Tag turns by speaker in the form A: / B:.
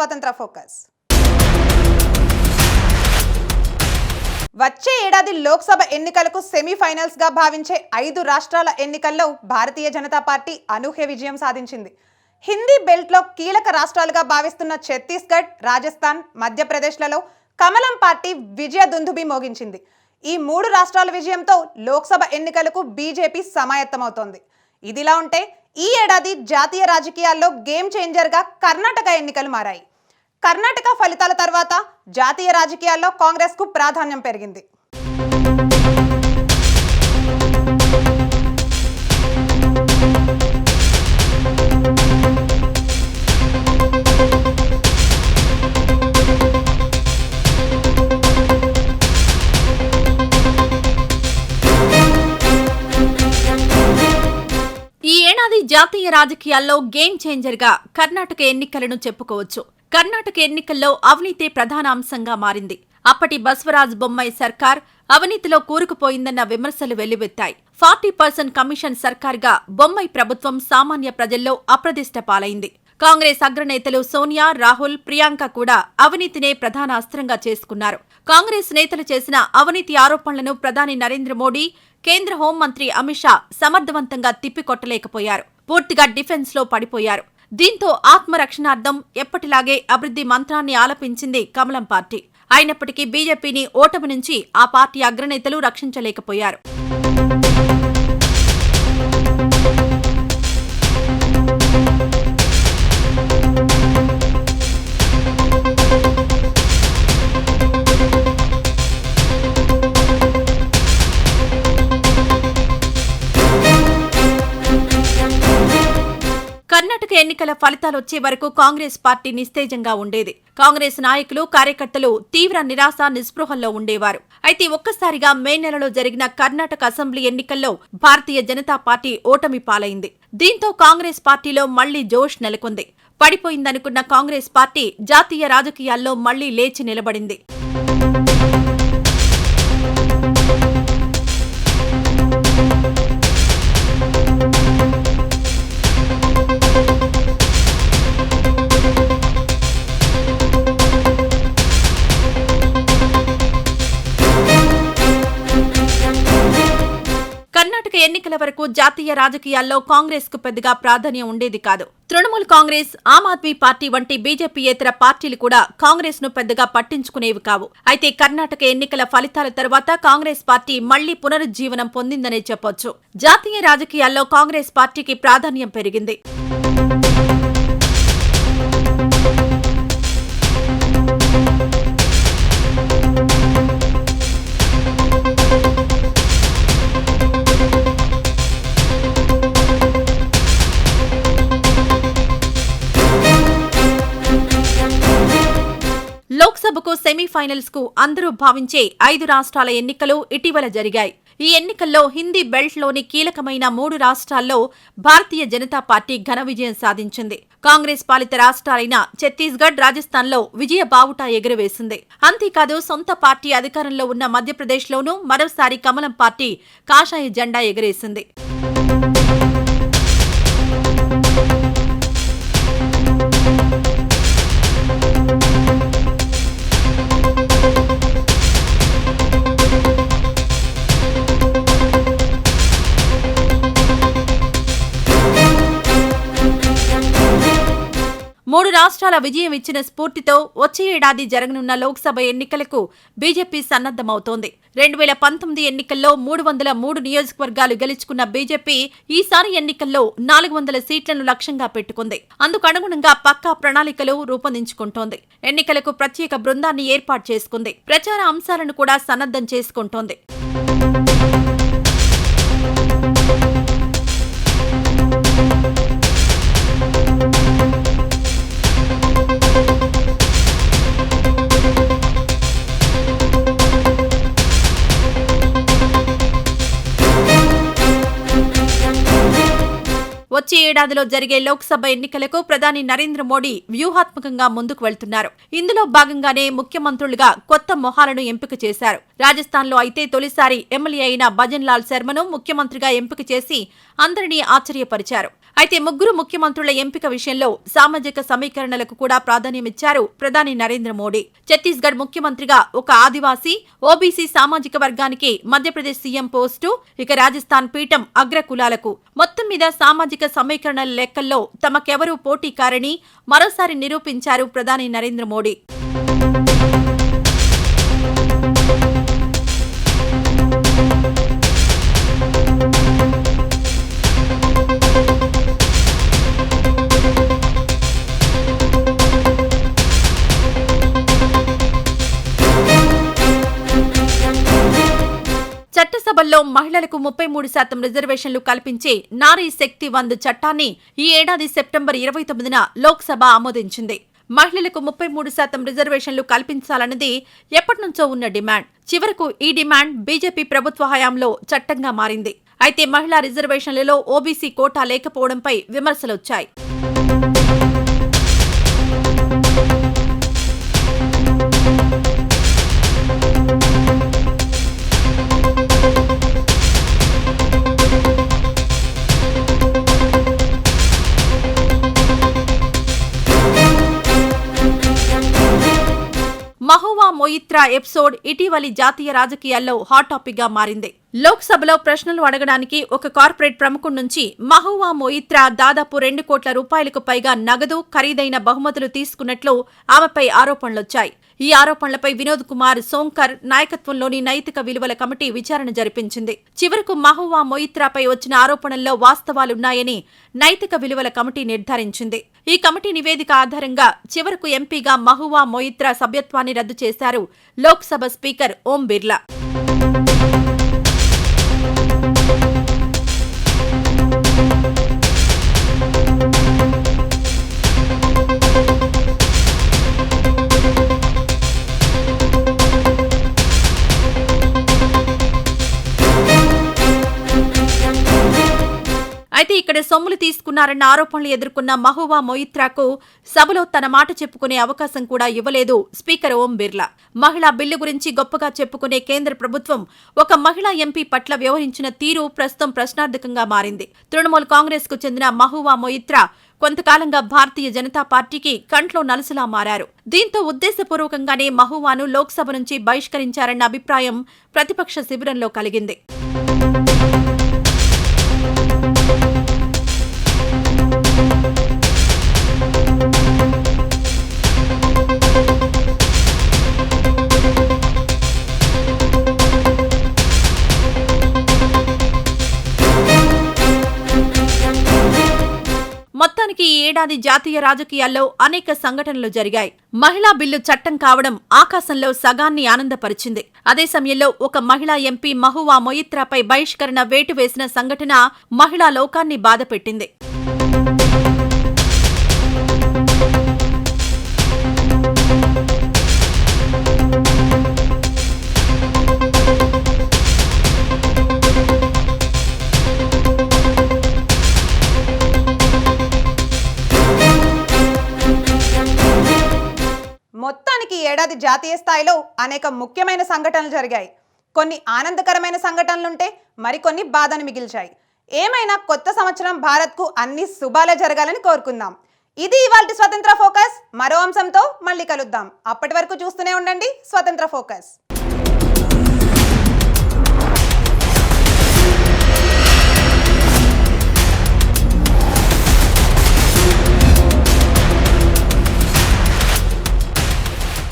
A: స్వతంత్ర ఫోకస్. వచ్చే ఏడాది లోక్సభ ఎన్నికలకు సెమీఫైనల్స్గా భావించే ఐదు రాష్ట్రాల ఎన్నికల్లో భారతీయ జనతా పార్టీ అనూహ్య విజయం సాధించింది. హిందీ బెల్ట్లో కీలక రాష్ట్రాలుగా భావిస్తున్న ఛత్తీస్గఢ్ రాజస్థాన్ మధ్యప్రదేశ్లలో కమలం పార్టీ విజయ దుందుబి మోగించింది. ఈ మూడు రాష్ట్రాల విజయంతో లోక్సభ ఎన్నికలకు బీజేపీ సమాయత్తమవుతోంది. ఇదిలా ఉంటే ఈ ఏడాది జాతీయ రాజకీయాల్లో గేమ్ చేంజర్గా కర్ణాటక ఎన్నికలు మారాయి. కర్ణాటక ఫలితాల తర్వాత జాతీయ రాజకీయాల్లో కాంగ్రెస్కు ప్రాధాన్యం పెరిగింది.
B: ఈ ఏడాది జాతీయ రాజకీయాల్లో గేమ్ చేంజర్గా కర్ణాటక ఎన్నికలను చెప్పుకోవచ్చు. కర్ణాటక ఎన్నికల్లో అవినీతి ప్రధాన అంశంగా మారింది. అప్పటి బస్వరాజ్ బొమ్మాయి సర్కార్ అవినీతిలో కూరుకుపోయిందన్న విమర్శలు వెల్లువెత్తాయి. ఫార్టీ పర్సెంట్ కమిషన్ సర్కార్గా బొమ్మాయి ప్రభుత్వం సామాన్య ప్రజల్లో అప్రదిష్ట పాలైంది. కాంగ్రెస్ అగ్రనేతలు సోనియా రాహుల్ ప్రియాంక కూడా అవినీతినే ప్రధాన అస్త్రంగా చేసుకున్నారు. కాంగ్రెస్ నేతలు చేసిన అవినీతి ఆరోపణలను ప్రధాని నరేంద్ర మోడీ కేంద్ర హోంమంత్రి అమిత్ షా సమర్థవంతంగా తిప్పికొట్టలేకపోయారు. పూర్తిగా డిఫెన్స్లో పడిపోయారు. దీంతో ఆత్మరక్షణార్థం ఎప్పటిలాగే అభివృద్ధి మంత్రాన్ని ఆలపించింది కమలం పార్టీ. అయినప్పటికీ బీజేపీని ఓటమి నుంచి ఆ పార్టీ అగ్రనేతలు రక్షించలేకపోయారు. స్థానిక ఎన్నికల ఫలితాలొచ్చే వరకు కాంగ్రెస్ పార్టీ నిస్తేజంగా ఉండేది. కాంగ్రెస్ నాయకులు కార్యకర్తలు తీవ్ర నిరాశ నిస్పృహల్లో ఉండేవారు. అయితే ఒక్కసారిగా మే నెలలో జరిగిన కర్ణాటక అసెంబ్లీ ఎన్నికల్లో భారతీయ జనతా పార్టీ ఓటమి పాలైంది. దీంతో కాంగ్రెస్ పార్టీలో మళ్ళీ జోష్ నెలకొంది. పడిపోయిందనుకున్న కాంగ్రెస్ పార్టీ జాతీయ రాజకీయాల్లో మళ్ళీ లేచి నిలబడింది. వరకు జాతీయ రాజకీయాల్లో కాంగ్రెస్కు పెద్దగా ప్రాధాన్యం ఉండేది కాదు. తృణమూల్ కాంగ్రెస్ ఆమ్ ఆద్మీ పార్టీ వంటి బీజేపీయేతర పార్టీలు కూడా కాంగ్రెస్ను పెద్దగా పట్టించుకునేవి కావు. అయితే కర్ణాటక ఎన్నికల ఫలితాల తర్వాత కాంగ్రెస్ పార్టీ మళ్ళీ పునరుజ్జీవనం పొందిందనే చెప్పొచ్చు. జాతీయ రాజకీయాల్లో కాంగ్రెస్ పార్టీకి ప్రాధాన్యం పెరిగింది. వరకు సెమీఫైనల్స్కు అందరూ భావించే ఐదు రాష్ట్రాల ఎన్నికలు ఇటీవల జరిగాయి. ఈ ఎన్నికల్లో హిందీ బెల్ట్లోని కీలకమైన మూడు రాష్ట్రాల్లో భారతీయ జనతా పార్టీ ఘన విజయం సాధించింది. కాంగ్రెస్ పాలిత రాష్ట్రాలైన ఛత్తీస్గఢ్ రాజస్థాన్లో విజయ బావుట ఎగురవేసింది. అంతేకాదు సొంత పార్టీ అధికారంలో ఉన్న మధ్యప్రదేశ్లోనూ మరోసారి కమలం పార్టీ కాషాయ జెండా ఎగరేసింది. రాష్ట్రాల విజయం ఇచ్చిన స్ఫూర్తితో వచ్చే ఏడాది జరగనున్న లోక్సభ ఎన్నికలకు బీజేపీ సన్నద్దమవుతోంది రెండు వేల పంతొమ్మిది ఎన్నికల్లో మూడు వందల మూడు నియోజకవర్గాలు గెలుచుకున్న బీజేపీ ఈసారి ఎన్నికల్లో నాలుగు వందల సీట్లను లక్ష్యంగా పెట్టుకుంది. అందుకు అనుగుణంగా పక్కా ప్రణాళికలు రూపొందించుకుంటోంది. ఎన్నికలకు ప్రత్యేక బృందాన్ని ఏర్పాటు చేసుకుంది. ప్రచార అంశాలను కూడా సన్నద్దం చేసుకుంటోంది. ఏడాదిలో జరిగే లోక్సభ ఎన్నికలకు ప్రధాని నరేంద్ర మోడీ వ్యూహాత్మకంగా ముందుకు వెళ్తున్నారు. ఇందులో భాగంగానే ముఖ్యమంత్రులుగా కొత్త మొహాలను ఎంపిక చేశారు. రాజస్థాన్లో అయితే తొలిసారి ఎమ్మెల్యే అయిన భజన్ లాల్ శర్మను ముఖ్యమంత్రిగా ఎంపిక చేసి అందరినీ ఆశ్చర్యపరిచారు. అయితే ముగ్గురు ముఖ్యమంత్రుల ఎంపిక విషయంలో సామాజిక సమీకరణలకు కూడా ప్రాధాన్యమిచ్చారు ప్రధాని నరేంద్ర మోడీ. ఛత్తీస్గఢ్ ముఖ్యమంత్రిగా ఒక ఆదివాసీ ఓబీసీ సామాజిక వర్గానికి మధ్యప్రదేశ్ సీఎం పోస్టు ఇక రాజస్థాన్ పీఠం అగ్రకులాలకు. మొత్తం మీద సామాజిక సమీకరణల లెక్కల్లో తమకెవరూ పోటీ కారని మరోసారి నిరూపించారు ప్రధాని నరేంద్ర మోడీ. చట్టసభల్లో మహిళలకు ముప్పై మూడు శాతం రిజర్వేషన్లు కల్పించే నారీ శక్తి వంద్ చట్టాన్ని ఈ ఏడాది సెప్టెంబర్ ఇరవై తొమ్మిదిన లోక్సభ ఆమోదించింది. మహిళలకు ముప్పై మూడు శాతం రిజర్వేషన్లు కల్పించాలన్నది ఎప్పటినుంచో ఉన్న డిమాండ్. చివరకు ఈ డిమాండ్ బీజేపీ ప్రభుత్వ హయాంలో చట్టంగా మారింది. అయితే మహిళా రిజర్వేషన్లలో ఓబీసీ కోటా లేకపోవడంపై విమర్శలొచ్చాయి. మహువా ఎపిసోడ్ ఇటీవలి జాతీయ రాజకీయాల్లో హాట్ టాపిక్గా మారింది. లోక్సభలో ప్రశ్నలు అడగడానికి ఒక కార్పొరేట్ ప్రముఖుడి నుంచి మహువా మొయిత్రా దాదాపు రెండు కోట్ల రూపాయలకు పైగా నగదు ఖరీదైన బహుమతులు తీసుకున్నట్లు ఆమెపై ఆరోపణలొచ్చాయి. ఈ ఆరోపణలపై వినోద్ కుమార్ సోంకర్ నాయకత్వంలోని నైతిక విలువల కమిటీ విచారణ జరిపించింది. చివరకు మహువా మొయిత్రాపై వచ్చిన ఆరోపణల్లో వాస్తవాలున్నాయని నైతిక విలువల కమిటీ నిర్ధారించింది. ఈ కమిటీ నివేదిక ఆధారంగా చివరకు ఎంపీగా మహువా మొయిత్రా సభ్యత్వాన్ని రద్దు చేశారు లోక్సభ స్పీకర్ ఓం బిర్లా. సొమ్ములు తీసుకున్నారన్న ఆరోపణలు ఎదుర్కొన్న మహువా మొయిత్రాకు సభలో తన మాట చెప్పుకునే అవకాశం కూడా ఇవ్వలేదు స్పీకర్ ఓం బిర్లా. మహిళా బిల్లు గురించి గొప్పగా చెప్పుకునే కేంద్ర ప్రభుత్వం ఒక మహిళా ఎంపీ పట్ల వ్యవహరించిన తీరు ప్రస్తుతం ప్రశ్నార్థకంగా మారింది. తృణమూల్ కాంగ్రెస్కు చెందిన మహువా మొయిత్రా కొంతకాలంగా భారతీయ జనతా పార్టీకి కంట్లో నలుసులా మారారు. దీంతో ఉద్దేశపూర్వకంగానే మహువాను లోక్సభ నుంచి బహిష్కరించారన్న అభిప్రాయం ప్రతిపక్ష శిబిరంలో కలిగింది. మొత్తానికి ఈ ఏడాది జాతీయ రాజకీయాల్లో అనేక సంఘటనలు జరిగాయి. మహిళా బిల్లు చట్టం కావడం ఆకాశంలో సగాన్ని ఆనందపరిచింది. అదే సమయంలో ఒక మహిళా ఎంపీ మహువా మొయిత్రాపై బహిష్కరణ వేటు వేసిన సంఘటన మహిళా లోకాన్ని బాధపెట్టింది.
A: మొత్తానికి ఏడాది జాతీయ స్థాయిలో అనేక ముఖ్యమైన సంఘటనలు జరిగాయి. కొన్ని ఆనందకరమైన సంఘటనలుంటే మరికొన్ని బాధను మిగిల్చాయి. ఏమైనా కొత్త సంవత్సరం భారత్కు అన్ని శుభాలే జరగాలని కోరుకుందాం. ఇది ఇవాల్టి స్వతంత్ర ఫోకస్. మరో అంశంతో మళ్ళీ కలుద్దాం. అప్పటి వరకు చూస్తూనే ఉండండి స్వతంత్ర ఫోకస్.